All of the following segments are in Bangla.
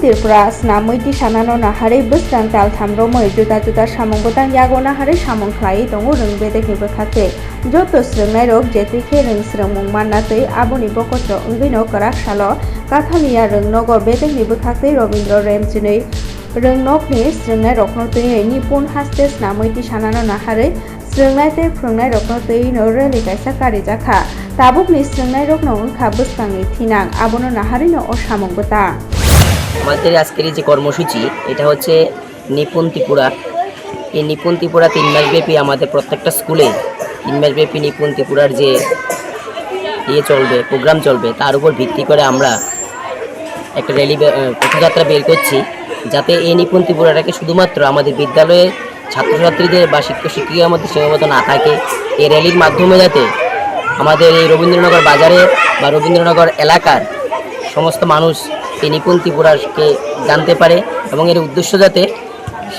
tirpuras namui ti sanano nahari bustang tal thamro moi juta juta samong gotang yago nahari samong khlai tongo rung bedek ni bekhate joto srungnai rok jetri khe rung srung mung manna tei aboni bokotro ungino karak shalo kathaliya rung nogo bedek ni bekhate robindro remchinui rung nok ni srungnai rokno tei nipun haste namui ti sanano nahari স্রেংনাইতে ফ্রংনাই রকনো তৈ নরে লিকাইসা কারি জাখা তাবুক নি স্রেংনাই রকনো উনখা বুসকাঙ্গি থিনাং আবনো নাহারিনো ও সামঙ্গতা আমাদের আজকের যে কর্মসূচি, এটা হচ্ছে নিপুণ ত্রিপুরা। এই নিপুণ ত্রিপুরা তিন মাসব্যাপী আমাদের প্রত্যেকটা স্কুলে তিন মাসব্যাপী নিপুণ ত্রিপুরার যে ইয়ে চলবে, প্রোগ্রাম চলবে, তার উপর ভিত্তি করে আমরা একটা র্যালি পথযাত্রা বের করছি, যাতে এই নিপুণ ত্রিপুরাটাকে শুধুমাত্র আমাদের বিদ্যালয়ে ছাত্রছাত্রীদের বা শিক্ষক শিক্ষিকার মধ্যে সীমাবদ্ধ না থাকে, এই র্যালির মাধ্যমে যাতে আমাদের এই রবীন্দ্রনগর বাজারে বা রবীন্দ্রনগর এলাকার সমস্ত মানুষ এই নিপুণ ত্রিপুরাকে জানতে পারে এবং এর উদ্দেশ্য যাতে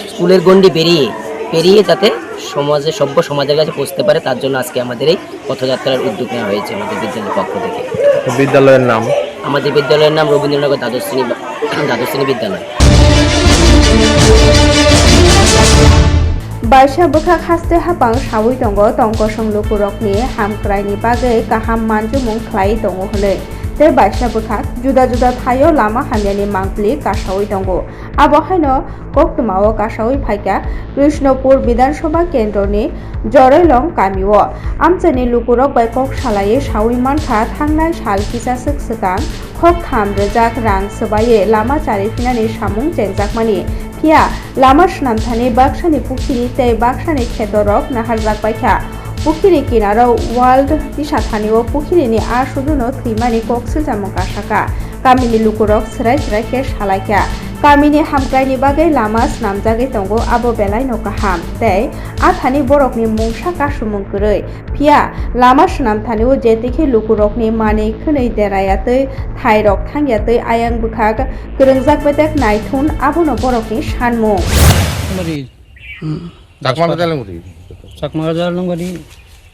স্কুলের গণ্ডি পেরিয়ে পেরিয়ে যাতে সমাজে সভ্য সমাজের কাছে পৌঁছতে পারে তার জন্য আজকে আমাদের এই পথযাত্রার উদ্যোগ নেওয়া হয়েছে আমাদের বিদ্যালয়ের পক্ষ থেকে। বিদ্যালয়ের নাম? আমাদের বিদ্যালয়ের নাম রবীন্দ্রনগর দ্বাদশ শ্রেণি দ্বাদশ শ্রেণি বিদ্যালয় Baisa bwkhak haste hapang sawi tongo tongkosong lukurokni hamkraini bagui kaham manjumung khlai tongo hwnwi tei baisa bwkhak juda juda thaio lama hamyani mangpli kasawi tongo abo haino koktumao kasawi phaikya krishnopur Bidhan Sabha কেন্দ্রনি জরাইলং কামিও আমচানি লুকুরক bai kok salai sawi mankha thangnai sal kisa sik sikang khok tham rejak rang sobaye lama charifinani samung chenjakmani phiya lama snamthani bakshani pukhiri tei bakshani khetorok naharjak paikha পুখিরি কিনারো ওয়ার্ল্ড তিসাথানিও পুখিরিনি আর সুদুনো থুইমানি কক্সিল জামুং কাসাকা কামিনি লুকুরক সেরাই সেরাই কে সালাইকা কামিনি হামক্রাইনি বাগै লাमा স্নামজাগै tongo abo belai no kaham tei athani borokni mungsa kasumung kwrui phiya lama swnamthanio jetike lukurokni manei khwnei derayatui thairok thangyatui ayang bwkhak kwrwngjak betek naithun abono borokni sanmung বাড়ি ডাকমার বিদ্যালয় চাকমা জালাম বাড়ি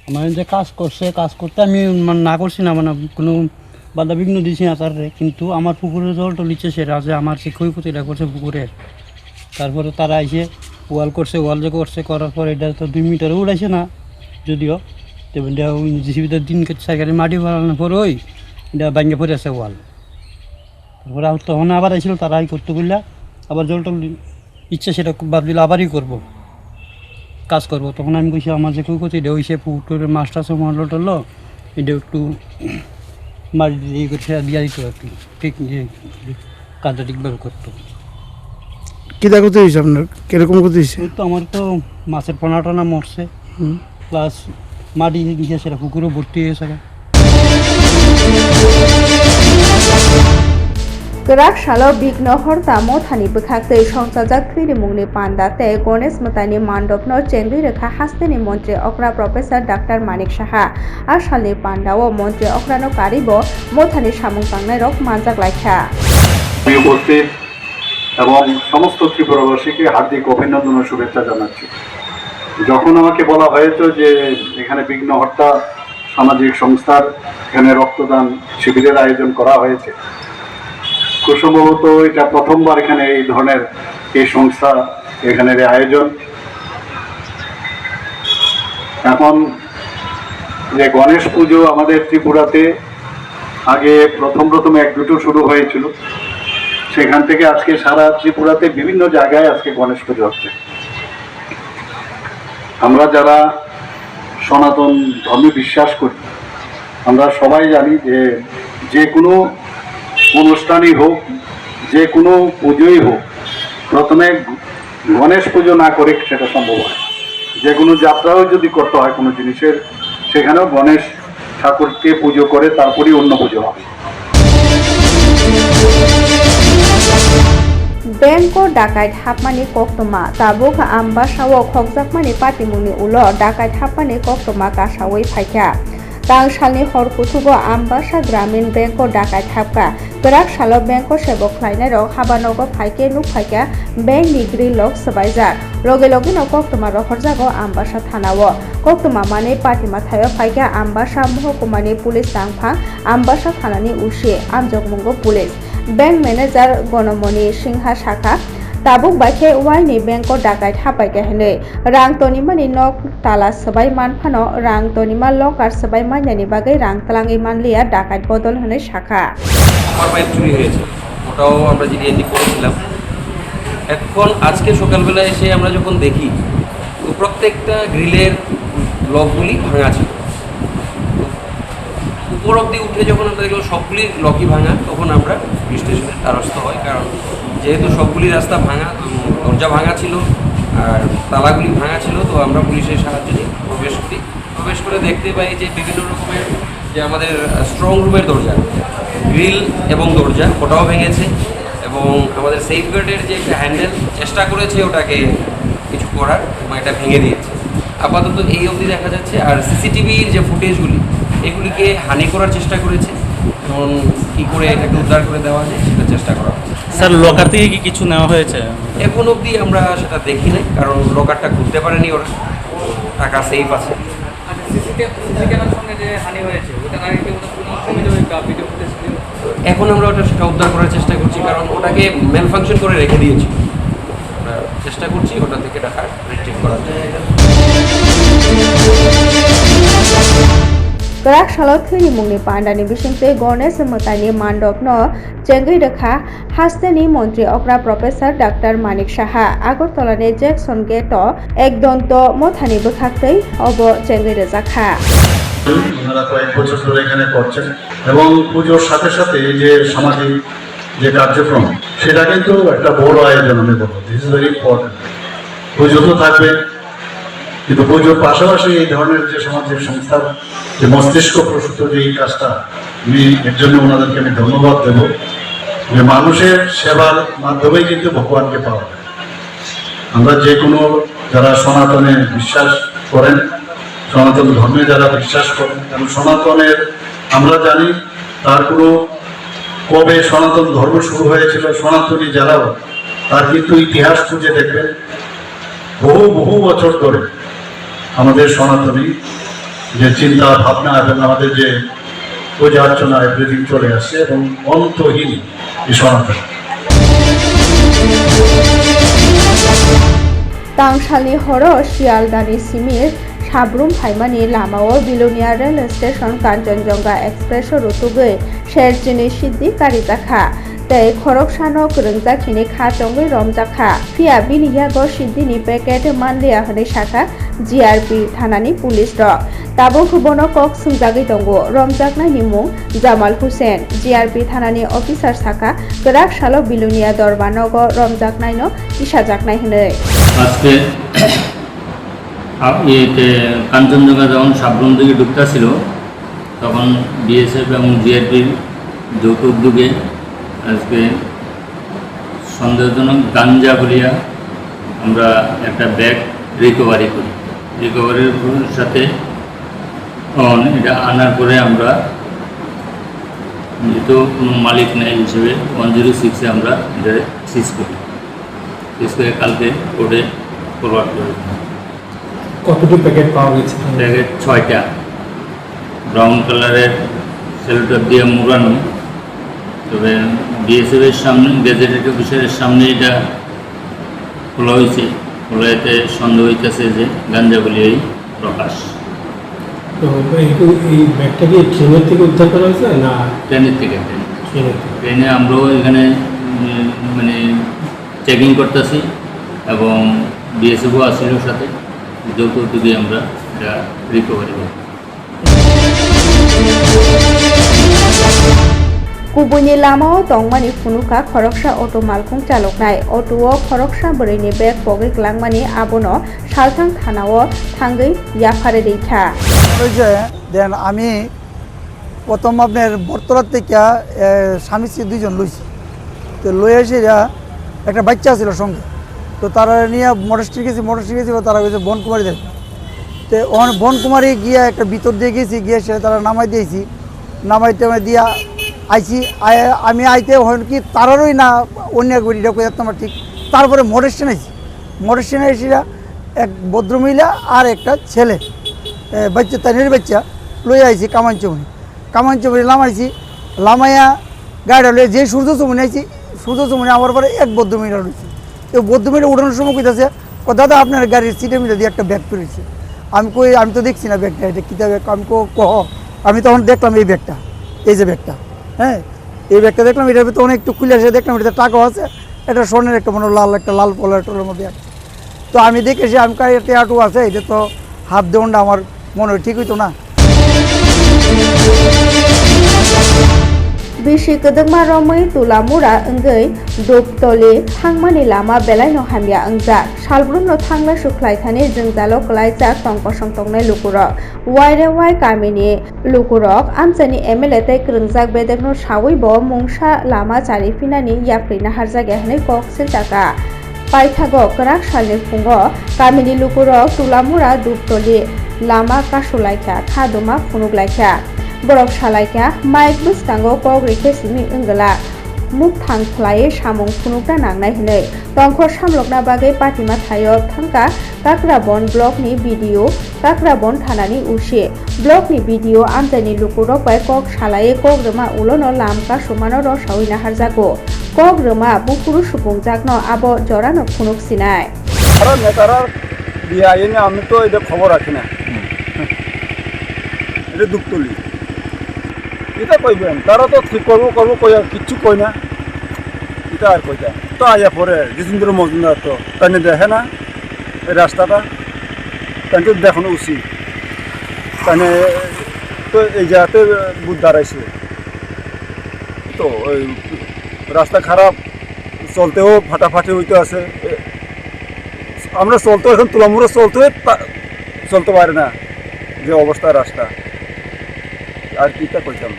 আমার যে কাজ করছে, কাজ করতে আমি মানে না করছি না মানে কোনো বাধা বিঘ্ন দিছি না তার কিন্তু আমার পুকুরের জলটা নিচ্ছে সেটা যে আমার সে ক্ষয়ক্ষতিটা করছে পুকুরের। তারপরে তারা এসে ওয়াল করছে, ওয়াল যে করছে, করার পর এটা তো দুই মিটারে উড়াইছে না, যদিও। জিসিবিতে দিন সাইকেলে মাটি বানানোর পর ওই এটা ভাঙ্গে পড়ে আছে ওয়াল। তারপরে তখন আবার এসেছিল তারাই করতে বললা, আবার জলটা ইচ্ছে সেটা ভাবলিল আবারই করব। কাজ করব। তখন আমি কইছি আমার যে কেউ করছি এটা হইছে পুকুরের মাছটা সব মরলো টরলো এটা একটু মারি দিয়ে করছে দিয়া দিত আর কি ঠিক যে কাজটা ঠিকভাবে করতো। কিতা করতে হয়েছে আপনার? কীরকম করতে হয়েছে? তো আমার তো মাছের পোনা টানা মরছে। প্লাস মাটি দিয়েছে সেটা পুকুরও ভর্তি হয়ে Gerak shalo bigno horta mothani bwkhaktui songchajak thwirimungni panda tei Ganesh Mutani mandopno chengdui rekha hasteni মন্ত্রী okra professor Dr. Manik Saha asalni pandao মন্ত্রী okrano karibo mothani samung tangnai rok manjak laikha উপস্থিত এবং সমস্ত ত্রিপুরাবাসীকে হার্দিক অভিনন্দন ও শুভেচ্ছা জানাচ্ছি যখন আমাকে বলা হয়েছে যে এখানে বিঘ্ন হত্যা সামাজিক সংস্থার এখানে রক্তদান শিবিরের আয়োজন করা হয়েছে সম্ভবত এটা প্রথমবার এখানে এই ধরনের এই সংস্থা এখানের আয়োজন। এখন যে গণেশ পুজো আমাদের ত্রিপুরাতে আগে প্রথম প্রথম এক দুটো শুরু হয়েছিল। সেখান থেকে আজকে সারা ত্রিপুরাতে বিভিন্ন জায়গায় আজকে গণেশ পুজো হচ্ছে। আমরা যারা সনাতন ধর্মে বিশ্বাস করি, আমরা সবাই জানি যে যে কোনো অনুষ্ঠানই হোক, যে কোনো পুজোই হোক, প্রথমে গণেশ পুজো না করে সেটা সম্ভব হয় যে কোনো যাত্রাও যদি করতে হয় কোনো জিনিসের, সেখানেও গণেশ ঠাকুরকে পুজো করে তারপরই অন্য পুজো হবে। ব্যাংক ডাকাই হাপমানি কক্তমা তাবুক, আম্বা সাও খকজাকমানি পাটিমুনি উল ডাকাই হাপমানি কক্তমা কাসাওই ফাইকা। তাং সালনি হরকুথুব আম্বাসা, গ্রামীণ ব্যাংক ডাকায় থাপকা khlainai rok habanogo phaike nuk phaikha bank ni grill lok sabaijak Rogelogin of no koktoma rok horjago ambasa thanao koktoma mane patima thayo paika ambasa muhukumani pulis tangphang ambasa thanani usi amjokmungo pulis bank manager Ganamani Sinha শাখা tabuk bai khe waini bank o dakai thapai hene rang tonimani nok tala sabai manphano rang tonima locker sabai mainani bagai rang talangi manliya dakai bodol hene শাখা আমার বাইক চুরি হয়েছে ওটাও আমরা জিডিএনডি করেছিলাম এখন আজকে সকালবেলা এসে আমরা যখন দেখি তো প্রত্যেকটা গ্রিলের লকগুলি ভাঙা ছিল উপর অব্দি উঠে যখন আমরা দেখলাম সবগুলি লকই ভাঙা তখন আমরা স্টেশনের দ্বারস্থ হয় কারণ যেহেতু সবগুলি রাস্তা ভাঙা দরজা ভাঙা ছিল আর তালাগুলি ভাঙা ছিল, তো আমরা পুলিশের সাহায্য নিয়ে প্রবেশ করি। প্রবেশ করে দেখতে পাই যে বিভিন্ন রকমের যে আমাদের স্ট্রং রুমের দরজা গ্রিল এবং দরজা, ওটাও ভেঙেছে এবং আমাদের সেফ গার্ডের যে একটা হ্যান্ডেল চেষ্টা করেছে ওটাকে কিছু করার, এবং এটা ভেঙে দিয়েছে। আপাতত এই অবধি দেখা যাচ্ছে, আর সিসিটিভির যে ফুটেজগুলি, এগুলিকে হানি করার চেষ্টা করেছে, এবং কী করে এটাকে উদ্ধার করে দেওয়া যায়, সেটা চেষ্টা করা স্যার লকার থেকে কি কিছু নেওয়া হয়েছে? এখন অবধি আমরা সেটা দেখি নাই কারণ লকারটা ঘুরতে পারেনি ওরা। টাকা সেফ আছে। এখন আমরা ওটা সেটা উদ্ধার করার চেষ্টা করছি কারণ ওটাকে ম্যান ফাংশন করে রেখে দিয়েছি। আমরা চেষ্টা করছি ওটা থেকে টাকা রিট্রিভ করার। Khini mungni pandani bisingte Ganesh Mutani mandop no chengai rekha hasteni মন্ত্রী অকরা প্রফেসর ডাক্তার মানিক সাহা আগরতলানে জ্যাকসন গেট একদন্ত মথানি বখাক্তৈ অব চেঙ্গৈ রেজাখা ওনারা কয়েক বছর ধরে এখানে করছেন এবং পুজোর সাথে সাথে যে সামাজিক যে কার্যক্রম, সেটা কিন্তু একটা বড় আয়োজন আমি বলব। দিস ইজ ভেরি ইম্পর্টেন্ট পুজো তো থাকবে। কিন্তু পুজোর পাশাপাশি এই ধরনের যে সামাজিক সংস্থার যে মস্তিষ্ক প্রসূত যে এই কাজটা, আমি এর জন্য ওনাদেরকে আমি ধন্যবাদ দেব যে মানুষের সেবার মাধ্যমেই কিন্তু ভগবানকে পাওয়া যায়। আমরা যে কোনো যারা সনাতনে বিশ্বাস করেন, সনাতন ধর্মে যারা বিশ্বাস করেন, কারণ সনাতনের আমরা জানি তার কোনো কবে সনাতন ধর্ম শুরু হয়েছিল, সনাতনী যারাও তার কিন্তু ইতিহাস খুঁজে দেখবেন। বহু বহু বছর ধরে আমাদের সনাতনী যে চিন্তা ভাবনা এবং আমাদের যে পূজা অর্চনা এভরিথিং চলে আসছে এবং অন্তহীন এই সনাতন। তাংসালনি হর শিয়ালদানি সিমির, সাব্রুম ফাইমানি, লামাও, Belonia rail station, Kanchenjunga express রুতুগৈ শেরচিনি সিদ্ধি কারিজাখা tei khorok sano kwrwngjak hini kha chongui romjakha phia bini yago siddhini packet manliya hwnwi sakha GRP thanani bono kok sungjagui tongo romjaknai ni mung Jamal Hussein GRP thanani officer sakha kwrak salo bilunia dorbanogo romjaknai no isajaknai hwnwi আজকে ইয়েতে কাঞ্চনজঙ্ঘা যখন সাবরুম ঢুকতেছিল তখন বিএসএফ এবং জিআরপির যৌথ উদ্যোগে আজকে সন্দেহজনক গাঞ্জা বলিয়া আমরা একটা ব্যাগ রিকভারি করি। রিকভারির সাথে এটা আনার পরে আমরা যেহেতু কোনো মালিক নেই হিসেবে ওয়ান জিরো সিক্সে আমরা এটা সিজ করি। সিজ করে কালকে কোর্টে ফরওয়ার্ড করে। কতটি প্যাকেট পাওয়া গেছে? প্যাকেট ছয়টা। ব্রাউন কালারের সেলোটার দিয়ে মুড়ানো। তবে বিএসএফ এর সামনে গেজেটেড অফিসারের সামনে এটা খোলা হয়েছে খোলা এতে সন্দেহ হইতেছে যে গাঞ্জা বলি এই প্রকাশ। তো এই- ব্যাগটা কি ট্রেনের থেকে উদ্ধার করা হয়েছে না? ট্রেনের থেকে ট্রেন ট্রেনে আমরাও এখানে মানে চেকিং করতেছি এবং বিএসএফও আসছিল সাথে। যৌথ উদ্যোগে আমরা এটা রিকভারি করি কুবুনি লামাও দংমানি ফুনুকা খরকসা অটো মালখুং চালক নাই অটো খরকসা বরেনি ব্যাগ পগে গ্লাংমানি আবন সালথাং থানাও থাঙ্গে ইয়াফারে দেন আমি প্রথম আপনার বর্তলার থেকে স্বামী স্ত্রী দুইজন লইছি। তো লই এসে একটা বাচ্চা ছিল সঙ্গে। তো তারা নিয়ে মোটরস্ট্রি গেছি মোটরস্ট্রি গেছিল, তারা গেছে বনকুমারী দেখ। তো ওখানে বনকুমারী গিয়া একটা ভিতর দিয়ে গেছি, গিয়ে সে তারা নামাই দিয়েছি। নামাই টামাই দিয়া আইছি আমি আইতে হন কি তারারই না অন্য এক তোমার ঠিক। তারপরে মোটর স্ট্যান্ড আইছি। স্ট্যান্ডে এসে এক ভদ্রমহিলা আর একটা ছেলে। বাচ্চা, তানের বাচ্চা লই আইছি কামাঞ্চমনি কামাঞ্চমনি লামাইছি, লামাইয়া গাড়িটা লয়ে যে সূর্য চমনে আইছি, সূর্য চমনে আমার পরে এক মিটার রয়েছে তো মিটার উঠানোর সময় কইতাছে ও দাদা, আপনার গাড়ির সিটে মিটার দিয়ে একটা ব্যাগ পেরেছে আমি কই, আমি তো দেখছি না ব্যাগটা, এটা কীটা ব্যাগ আমি কো, কহ? আমি তখন দেখলাম এই ব্যাগটা, এই যে ব্যাগটা। হ্যাঁ এই ব্যাগটা দেখলাম, এটার ভিতরে অনেক একটু খুলে এসে দেখলাম এটা টাকাও আছে। এটা স্বর্ণের একটা মনে লাল, একটা লাল পলার টোলের মধ্যে আছে। তো আমি দেখেছি, আমি কার টেয়াটু আছে, এটা তো হাত দেওয়া আমার মনে হয় ঠিক হইতো না। Bisi kedengma romoi tulamura engei doptole thangmani lama belai no hamya angja salbrun no thangla suklai thani jengdalo klai jak tongko songtongnai lukurok waire wai kamini lukurok amchani mla tei kringjak bedek no sawi bo mungsa lama chari finani yaprina harjage hanai kok siltaka paithago krak salni fungo kamini lukurok tulamura duptoli lama kasulaikha khaduma funuklaikha borok salaika mike bwskango kok rikhe simi ongla মুখ থাং খলাই সামং ফুনুকনা নাংনাই হিনে টংখ সামলকনা বাগে পাতিমা থায় থাঙ্কা কাকরাবন ব্লকনি ভিডিও কাকরাবন থানানি উসে ব্লকনি ভিডিও আমজানি লুকুরক বাই কক সালায়ে কক রমা উলন লামকা সমানো র নাহার হারজাগো কক রমা বুকুরু সুপুংজাকন আব জরানো ফুনুক সিনায় আমি তো এটা খবর রাখি না এটা দুঃখ তুলি এটা কইবেন, তারা তো ঠিক করব করব কই কিচ্ছু কই না। এটা আর কইটা তো আইয়া পরে জিতেন্দ্র মজুমদার তো তাই দেখে না এই রাস্তাটা। তাই দেখানো উচিত। তাই তো এই জায়গাতে বুধ দাঁড়াইছে। তো ওই রাস্তা খারাপ, চলতেও ফাটাফাটি হইতে আছে। আমরা চলতে এখন তুলামুড়ো চলতে চলতে পারে না যে অবস্থা রাস্তা। আর কিটা কইতাম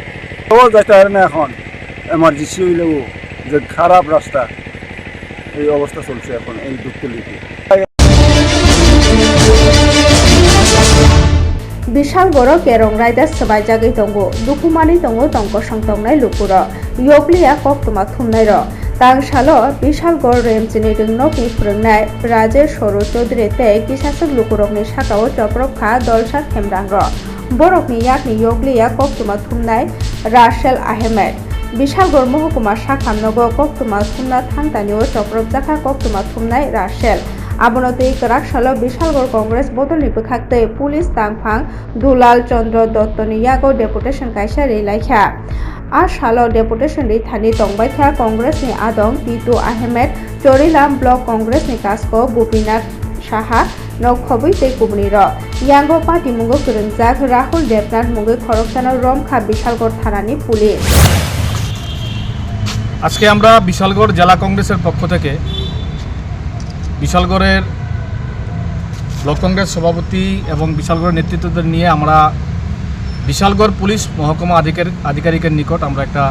তো যাইতে না এখন এমার্জেন্সি হইলেও যে খারাপ রাস্তা এই অবস্থা চলছে এখন এই দুঃখলিতে বিশাল বড় কেরং রাইদা সবাই জাগै tongo দুকুমানি tongo tongko songtongnai lukuro yokliya koktoma thumnai ro tangsalo Bishalgarh রেমচিনি rajesh soro chaudhary tei kisasok lukurokni sakao choprokha dolsa khemrang ro বরফনি ইয়াকনি ইয়গলিয়া কক্তমা থুমনায় রাশেল আহমেদ বিশালগড় মহকুমা, শাখা নগ কক্তমা থুমনা থাংতানিও চক্রব জাখা কক্তমা থুমনায় রাশেল। আবনতে করাকশাল বিশালগড় কংগ্রেস বদলনি বখাকতে পুলিশ, তাংফাং, দুলাল, চন্দ্র, দত্তনি, ইয়াগো, ডেপুটেশন কাইসা রেলাইখা আর সাল ডেপুটেশন রি থানি তংবাইখা কংগ্রেস নি আদম তিতু আহমেদ, চরিলাম ব্লক কংগ্রেস নি কাসকো গোপীনাথ সাহা नखबै तै कुबुनि र यांगो पार्टी मुंगो রাহুল দেবনাথ देबनाथ मुंगो রমখা रमखा বিশালগড় থানানি পুলিশ আজকে আমরা বিশালগড় জেলা কংগ্রেসের পক্ষ থেকে বিশালগড়ের ব্লক কংগ্রেস সভাপতি এবং বিশালগড়ের নেতৃত্বদের নিয়ে আমরা বিশালগড় পুলিশ মহকুমা আধিকারিক আধিকারিকের নিকট আমরা একটা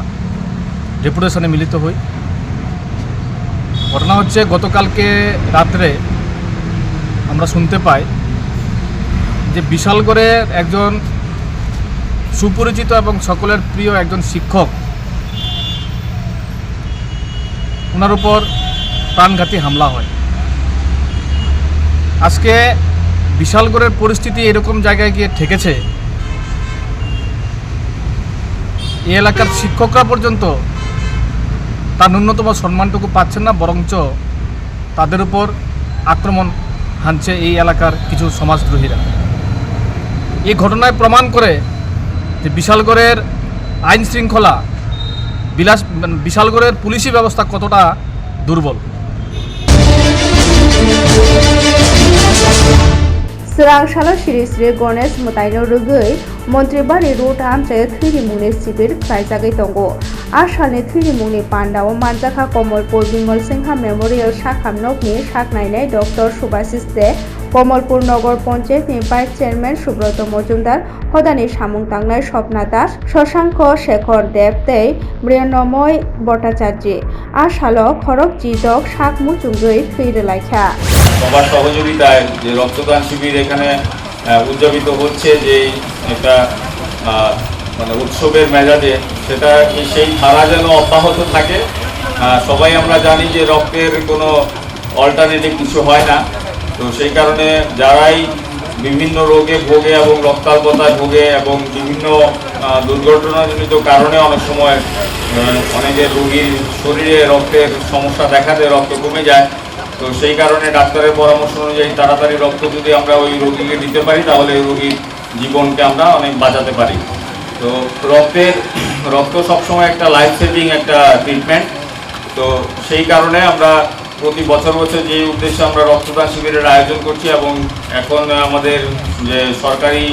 ডেপুটেশনে মিলিত হই। ঘটনা হচ্ছে গতকালকে রাত্রে আমরা শুনতে পাই যে বিশালগড়ের একজন সুপরিচিত এবং সকলের প্রিয় একজন শিক্ষক ওনার উপর প্রাণঘাতী হামলা হয়। আজকে বিশালগড়ের পরিস্থিতি এরকম জায়গায় গিয়ে ঠেকেছে। এই এলাকার শিক্ষকরা পর্যন্ত তার ন্যূনতম সম্মানটুকু পাচ্ছেন না, বরঞ্চ তাদের উপর আক্রমণ হানছে এই এলাকার কিছু সমাজদ্রোহীরা। এই ঘটনায় প্রমাণ করে যে বিশালগড়ের আইন শৃঙ্খলা, বিলাস মানে বিশালগড়ের পুলিশি ব্যবস্থা কতটা দুর্বল। সুরাংশালা সিরিজ রে গণেশ মোতায়ন রুগৈ ꯃꯟꯇ꯭ꯔꯤꯕꯥꯔꯤ ꯔꯣꯠ ꯍꯥꯝꯁꯦ ꯊ꯭ꯔꯤ ꯃꯨꯅꯦ ꯁꯤꯕꯤꯔ ꯈ꯭ꯔꯥꯏꯖꯥꯒꯩ ꯇꯣꯡꯒꯣ আসানে থ্রিমুনি পান্ডা ও মানজাখা কমলপুর বিমল সিংহা মেমোরিয়াল শাখা নগ্নি সাকনাইনে ডক্টর সুভাশিস দে, কমলপুর নগর পঞ্চায়েতনি ভাইস চেয়ারম্যান সুব্রত মজুমদার হদানি সামুংতাংনায় স্বপ্না দাস, শশাঙ্ক শেখর দেব দে, মৃণময় ভট্টাচার্য আর শালক খড়ক জিদক শাক মুচুঙ্গই ফিরে লেখা সবার সহযোগিতায় যে রক্তদান শিবির এখানে উদযাপিত হচ্ছে যে একটা মানে উৎসবের মেজাজে, সেটা সেই ধারা যেন অব্যাহত থাকে। সবাই আমরা জানি যে রক্তের কোনো অল্টারনেটিভ কিছু হয় না। তো সেই কারণে যারাই বিভিন্ন রোগে ভোগে এবং রক্তাল্পতায় ভোগে এবং বিভিন্ন দুর্ঘটনাজনিত কারণে অনেক সময় অনেকের রোগীর শরীরে রক্তের সমস্যা দেখা রক্ত কমে যায় তো সেই কারণে ডাক্তারের পরামর্শ অনুযায়ী তাড়াতাড়ি রক্ত যদি আমরা ওই রোগীকে দিতে পারি, তাহলে ওই রোগীর জীবনকে আমরা অনেক বাঁচাতে পারি। তো রক্তের, রক্ত সবসময় একটা লাইফ সেভিং একটা ট্রিটমেন্ট তো সেই কারণে আমরা প্রতি বছর বছর যে উদ্দেশ্যে আমরা রক্তদান শিবিরের আয়োজন করছি এবং এখন আমাদের যে সরকারি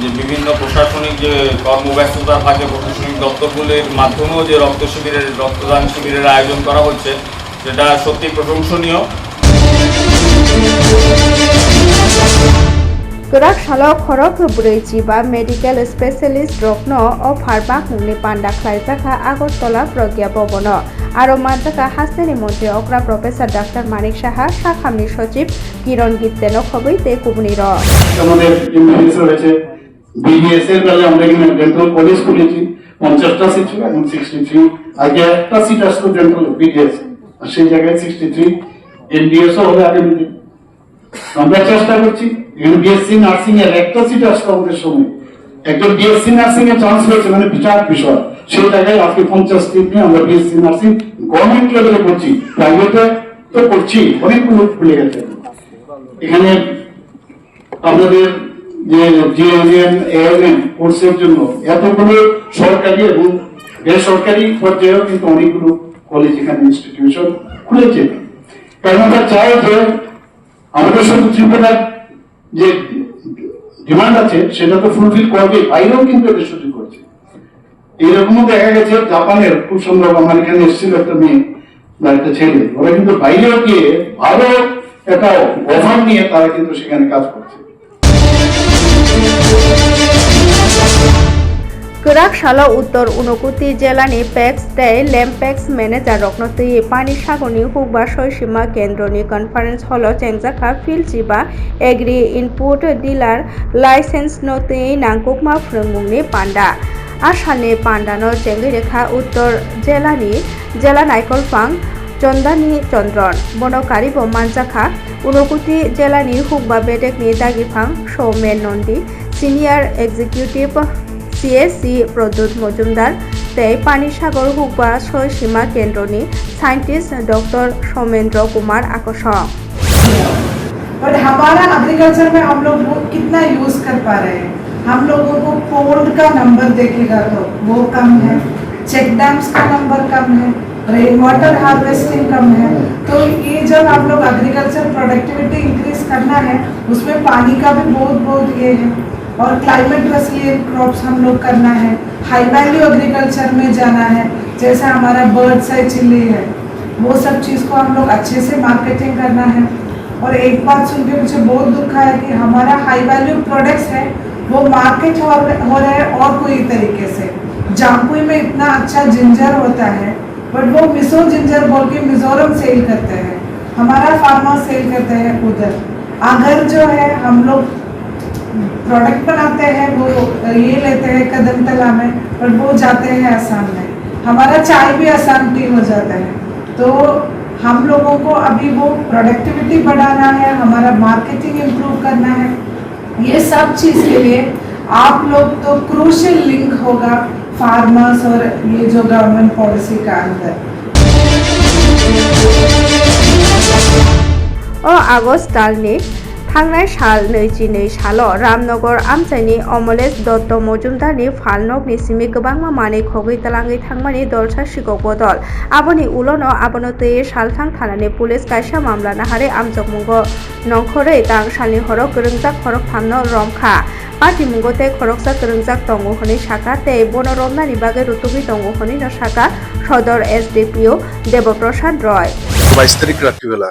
যে বিভিন্ন প্রশাসনিক যে কর্মব্যস্ততার ফাঁকে প্রশাসনিক দপ্তরগুলির মাধ্যমেও যে রক্ত শিবিরের, রক্তদান শিবিরের আয়োজন করা হচ্ছে, সেটা সত্যি প্রশংসনীয়। Bwrui jiba medical specialist rok no o pharba mungni panda khlaijaka Agartala প্রজ্ঞা ভবন আরও মানজাকা হাসনানি মন্ত্রী অকরা প্রফেসর ডাক্তার মানিক সাহা শাখামনি সচিব কিরণ গিত্তেন খবই তে আমাদের রয়েছে। বিবিএস এর বেলায় আমরা এখানে ডেন্টাল কলেজ খুলেছি। পঞ্চাশটা সিট ছিল, এখন সিক্সটি থ্রি আগে একটা সিট আসতো ডেন্টাল বিডিএস সেই জায়গায় সিক্সটি থ্রি এনডিএস ও হবে আমরা চেষ্টা করছি নার্সিং এর একটা সিট আমাদের সময় একজন বিএসসি নার্সিং এ চান্স হয়েছে মানে বিষয়। সেই জায়গায় আজকে পঞ্চাশ সিট নিয়ে আমরা বিএসসি নার্সিং গভর্নমেন্ট লেভেলে করছি। প্রাইভেটে তো করছি, অনেকগুলো খুলে গেছে। এখানে আমাদের যে কোর্সের জন্য এতগুলো সরকারি এবং বেসরকারি পর্যায়েও কিন্তু অনেকগুলো কলেজ এখানে ইনস্টিটিউশন খুলেছে। আমরা চাই যে আমাদের শুধু ত্রিপুরার যে ডিমান্ড আছে, সেটা তো ফুলফিল করবে বাইরেও কিন্তু এদের সুযোগ করছে এইরকমও দেখা গেছে, জাপানের খুব সম্ভব আমার এখানে এসেছিল একটা মেয়ে বা একটা ছেলে। ওরা কিন্তু বাইরেও গিয়ে ভালো একটা অফার নিয়ে তারা কিন্তু সেখানে কাজ করছে। Shala উত্তর উনকুতি জেলানি পেক্স তে ল্যাম্পেক্স ম্যানেজার রকনতি পানি সাগরনি হুকবা সীমা কেন্দ্রনি কনফারেন্স হল চেংজাকা ফিল জিবা এগ্রি ইনপুট ডিলার লাইসেন্স নতি নাংকুকমা ফ্রংমুংনি পান্ডা। আসামনি পান্ডানো চেঙ্গি রেখা উত্তর জেলানি জেলা নাইকলফাং চন্দানি চন্দ্রন। বনকারি ব মানজাখা উনকুতি জেলানি হুকবা বেটেকনি দাগিফাং Soumen Nandi. Senior executive CSC Pradyut Majumdar তে পানিসাগর হুকবা ছয় সীমা কেন্দ্রনি সায়েন্টিস্ট ডক্টর সৌমেন্দ্র কুমার আকর্ষক बट हमारा एग्रीकल्चर में हम लोग वो कितना यूज कर पा रहे हैं हम लोगों को पोल्ड का नंबर देखेगा तो वो कम है चेक डैम्स का नंबर कम है रेन वाटर हार्वेस्टिंग कम है तो ये जब हम लोग एग्रीकल्चर प्रोडक्टिविटी इंक्रीज करना है उसमें पानी का भी बहुत बहुत ये है और क्लाइमेट रेसिलिएंट क्रॉप्स हम लोग करना है। हाई वैल्यू एग्रीकल्चर में जाना है। जैसे हमारा बर्ड्स है चिल्ली है वो सब चीज़ को हम लोग अच्छे से मार्केटिंग करना है। और एक बात सुन के मुझे बहुत दुख है कि हमारा हाई वैल्यू प्रोडक्ट्स है वो मार्केट हो, हो रहे हैं और कोई तरीके से। जामपुई में इतना अच्छा जिंजर होता है बट वो मिसो जिंजर बोल के मिजोरम सेल करते हैं। हमारा फार्मर सेल करते हैं उधर। अगर जो है हम लोग प्रोडक्ट बनाते हैं, वो ये लेते हैं कदम तला में, पर वो जाते हैं आसाम में। हमारा चाय भी आसाम टी हो जाता है? तो हम लोगों को अभी वो प्रोडक्टिविटी बढ़ाना है, हमारा मार्केटिंग इम्प्रूव करना है। ये सब चीज़ के लिए आप लोग तो क्रूशल लिंक होगा फार्मर्स और ये जो गवर्नमेंट पॉलिसी का अंदर। और आगस्ट डालने थांनाय साल नैजिनै साल रामनगर आमचाइनि अमलेश दत्त मजुमदारनि फालनगनि सिमि गोबांमा मानै खगै तालाङै थांमानि दलसा सिगौ बदल आबनि उलनो आबनो तैयै सालथां थानानै पुलिस कायसा मामला नाहारे आमजक मुंगो नंखरै तां सालनि हरक गोरोंजाक हरक थामनो रमखा पार्टी मुंगो तै खरकसा गोरोंजाक tongo honi saka tei bono romnani bagै rutubi tongo honi no saka সদর এসডিপিও দেবপ্রসাদ রয় বাইশ তারিখ রাত্রিবেলা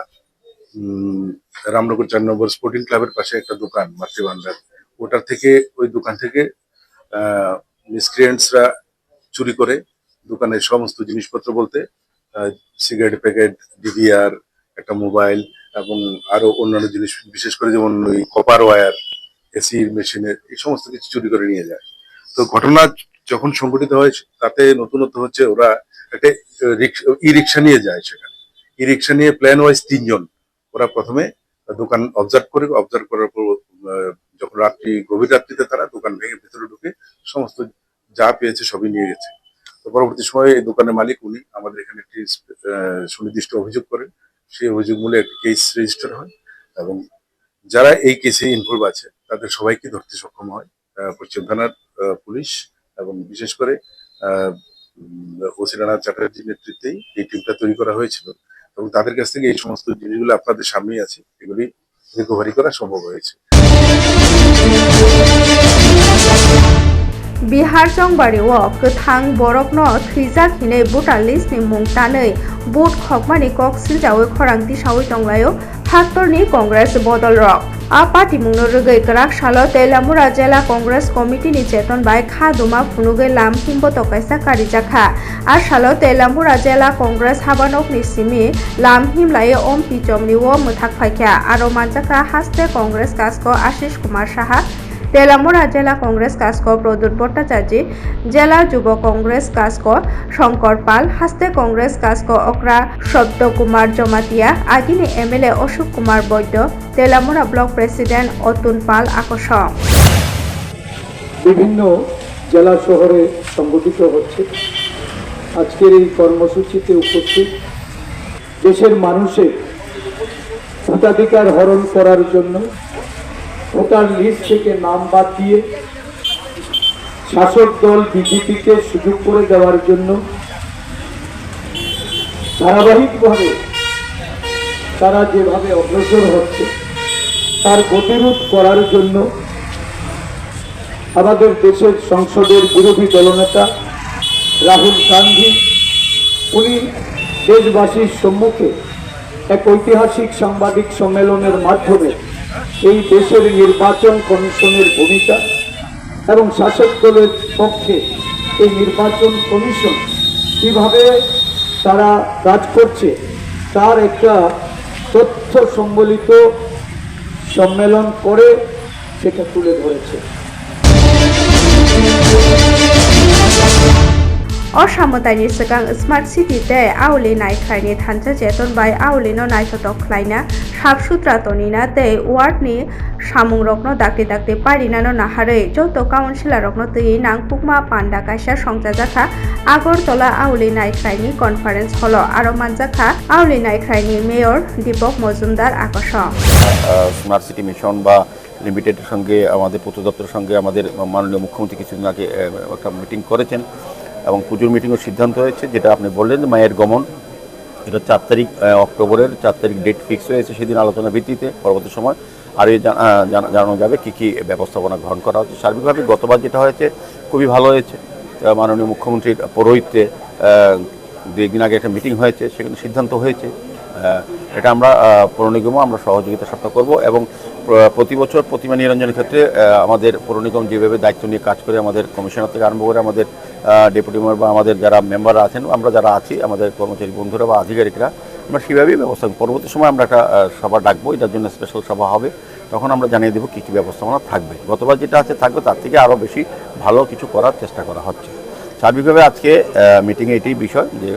উম, রামনগর চার নম্বর স্পোর্টিং ক্লাবের পাশে একটা দোকান, মাতৃভান্ডার। ওটার থেকে, ওই দোকান থেকে মিসক্রিয়েন্টসরা চুরি করে দোকানের সমস্ত জিনিসপত্র বলতে সিগারেট প্যাকেট ডিভিআর একটা মোবাইল এবং আরও অন্যান্য জিনিস, বিশেষ করে যেমন ওই কপার ওয়্যার এসি মেশিনের এই সমস্ত কিছু চুরি করে নিয়ে যায়। তো ঘটনা যখন সংঘটিত হয়, তাতে নতুনত্ব হচ্ছে ওরা একটা ই রিক্সা নিয়ে যায় সেখানে। ই রিক্সা নিয়ে প্ল্যান ওয়াইজ তিনজন। ওরা প্রথমে দোকান অবজার্ভ করে অবজার্ভ করার পর যখন রাত্রি, গভীর রাত্রিতে তারা দোকান ভেঙে ভেতরে ঢুকে সমস্ত যা পেয়েছে সবই নিয়ে গেছে। তো পরবর্তী সময়ে এই দোকানের মালিক উনি আমাদের এখানে একটি সুনির্দিষ্ট অভিযোগ করেন। সেই অভিযোগ মূলে একটি কেস রেজিস্টার হয় এবং যারা এই কেসে ইনভলভ আছে, তাদের সবাইকে ধরতে সক্ষম হয় পশ্চিম থানার পুলিশ এবং বিশেষ করে ওসি রানা চ্যাটার্জির নেতৃত্বেই এই টিমটা তৈরি করা হয়েছিল। এবং তাদের কাছ থেকে এই সমস্ত জিনিসগুলো আপনাদের সামনেই আছে এগুলি রিকভারি করা সম্ভব হয়েছে बिहार जंबारिव गोथां बरफनो थैजाक हिनै बुटालिसनि मुं तानै बुट खकमानि कक सिलजावै खरां दिसावै दंलायो फाक्टरनि कंग्रेस बदल रक આ પાર્ટીમું નોરગઈ કરાક શાલો તેલામુરા જિલ્લા કોંગ્રેસ કમિટીની ચેતનભાઈ ખાદુમાં ફુનુગે લામ કિંબો તો કૈસા કાઢી જાખા આ શાલો તેલામુરા જિલ્લા કોંગ્રેસ હાબાનોકની સિમી લામ હિમલાએ ઓમ પી ચમની ઓ મુથાક ફાખ્યા આરો માંજાકા હાસ્તે કોંગ્રેસ કાસ્કો આશીષ કુમાર શાહ তেলামুরা জেলা কংগ্রেস কাস্ক প্রদ্যুৎ ভট্টাচার্য, জেলা যুব কংগ্রেস কাস্ক শঙ্কর পাল, হাস্তে কংগ্রেস কাস্ক অকরা শব্দ Kumar Jamatia আগিনী MLA Ashok Kumar Baidya Teliamura block president Atul Pal আকর্ষণ। বিভিন্ন জেলা শহরে সংগঠিত হচ্ছে। আজকের এই কর্মসূচিতে উপস্থিত দেশের মানুষের ভোটাধিকার হরণ করার জন্য ভোটার লিস্ট থেকে নাম বাদ দিয়ে শাসক দল বিজেপিকে সুযোগ করে দেওয়ার জন্য ধারাবাহিকভাবে তারা যেভাবে অগ্রসর হচ্ছে, তার গতিরোধ করার জন্য আমাদের দেশের সংসদের বিরোধী দলনেতা রাহুল গান্ধী, উনি দেশবাসীর সম্মুখে এক ঐতিহাসিক সাংবাদিক সম্মেলনের মাধ্যমে এই দেশের নির্বাচন কমিশনের ভূমিকা এবং শাসক দলের পক্ষে এই নির্বাচন কমিশন কীভাবে তারা কাজ করছে, তার একটা তথ্য সম্বলিত সম্মেলন করে সেটা তুলে ধরেছে। असामतानि सिगां स्मार्ट सिटी दे आवलि नायखायनि थानसा जेतन बाय आवलिनो नायथ'थक ख्लायना साफ सुथ्रा तनिना दे वार्डनि सामुं रकनो दाक्ति दाक्ति पारिनानो नाहारै जौत काउन्सिलर रकनो तैयै नांपुकमा पान्डा कायसा संजाजाखा আগরতলা আউলি নাইখ্রাইনি কনফারেন্স হল আরো মানজাখা আউলি নাইখ্রাইনি মেয়র দীপক মজুমদার আকর্ষণ স্মার্ট সিটি মিশন বা লিমিটেডের সঙ্গে আমাদের পূর্ত দপ্তরের সঙ্গে আমাদের মাননীয় মুখ্যমন্ত্রী কিছুদিন আগে আহ, একটা মিটিং করেছেন এবং পুজোর মিটিংও সিদ্ধান্ত হয়েছে, যেটা আপনি বললেন মায়ের গমন। এটা চার তারিখ অক্টোবরের চার তারিখ ডেট ফিক্স হয়েছে সেদিন আলোচনার ভিত্তিতে, পরবর্তী সময়। আর এই জানানো যাবে কী কী ব্যবস্থাপনা গ্রহণ করা হচ্ছে। সার্বিকভাবে গতবার যেটা হয়েছে, খুবই ভালো হয়েছে। মাননীয় মুখ্যমন্ত্রীর পৌরোহিত্যে দু একদিন আগে একটা মিটিং হয়েছে, সেখানে সিদ্ধান্ত হয়েছে। এটা আমরা পৌর নিগমও আমরা সহযোগিতা সপ্তাহ করব এবং প্র- প্রতি বছর প্রতিমা নিরঞ্জনের ক্ষেত্রে আমাদের পৌর নিগম যেভাবে দায়িত্ব নিয়ে কাজ করে আমাদের কমিশনার থেকে আরম্ভ করে আমাদের ডেপুটি মেয়র বা আমাদের যারা মেম্বাররা আছেন, আমরা যারা আছি, আমাদের কর্মচারী বন্ধুরা বা আধিকারিকরা, আমরা সেভাবেই ব্যবস্থা পরবর্তী সময় আমরা একটা সভা ডাকবো, এটার জন্য স্পেশাল সভা হবে। তখন আমরা জানিয়ে দেবো কী কী ব্যবস্থাপনা থাকবে। গতবার যেটা আছে থাকবে, তার থেকে আরও বেশি ভালো কিছু করার চেষ্টা করা হচ্ছে। সার্বিকভাবে আজকে মিটিংয়ে এটাই বিষয় যে